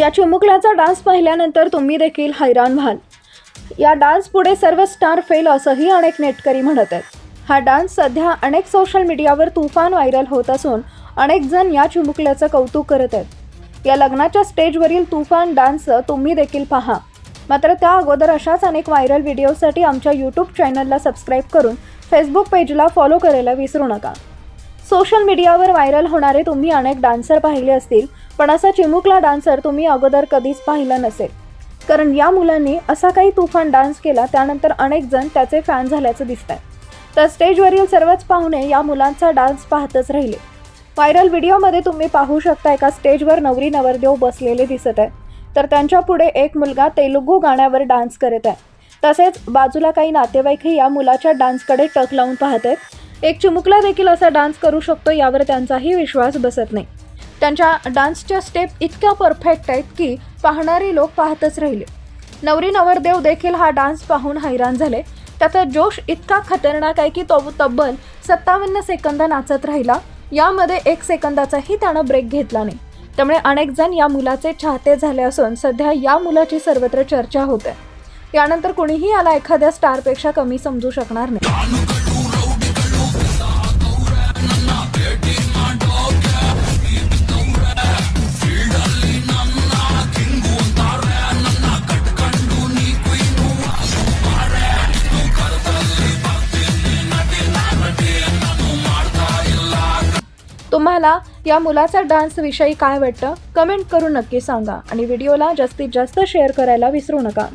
या चिमुकल्याचा डान्स पाहिल्यानंतर तुम्ही देखील हैराण व्हाल. या डान्स पुढे सर्व स्टार फेल असंही अनेक नेटकरी म्हणत आहेत. हा डान्स सध्या अनेक सोशल मीडियावर तुफान व्हायरल होत असून अनेक जण या चिमुकल्याचं कौतुक करत आहेत. या लग्नाच्या स्टेजवरील तुफान डान्स तुम्ही देखील पहा. मात्र त्या अगोदर अशाच अनेक व्हायरल व्हिडिओसाठी आमच्या यूट्यूब चॅनलला सबस्क्राईब करून फेसबुक पेजला फॉलो करायला विसरू नका. सोशल मीडियावर व्हायरल होणारे तुम्ही अनेक डान्सर पाहिले असतील पण असा चिमुकला डान्सर तुम्ही अगोदर कधीच पाहिला नसेल. कारण या मुलांनी असा काही तुफान डान्स केला त्यानंतर अनेक जण त्याचे फॅन झाल्याचं दिसत आहे तर स्टेजवरील सर्वच पाहुणे या मुलांचा डान्स पाहतच राहिले. व्हायरल व्हिडिओमध्ये तुम्ही पाहू शकता एका स्टेजवर नवरी नवरदेव बसलेले दिसत आहे तर त्यांच्या पुढे एक मुलगा तेलुगू गाण्यावर डान्स करत आहे. तसेच बाजूला काही नातेवाईकही या मुलाच्या डान्सकडे टक लावून पाहत आहेत. एक चिमुकला देखील असा डान्स करू शकतो यावर त्यांचाही विश्वास बसत नाही. त्यांच्या डान्सच्या स्टेप इतक्या परफेक्ट आहेत की पाहणारे लोक पाहतच राहिले. नवरी नवरदेव देखील हा डान्स पाहून हैराण झाले. त्याचा जोश इतका खतरनाक आहे की तो तब्बल सत्तावन्न सेकंद नाचत राहिला. यामध्ये एक सेकंदाचाही त्यानं ब्रेक घेतला नाही. त्यामुळे अनेक जण या मुलाचे चाहते झाले असून सध्या या मुलाची सर्वत्र चर्चा होते. यानंतर कुणीही याला एखाद्या स्टारपेक्षा कमी समजू शकणार नाही. तुम्हाला या मुलाचा डान्स विषयी काय वाटतं? कमेंट करून नक्की सांगा. आणि व्हिडिओला जास्तीत जास्त शेअर करायला विसरू नका.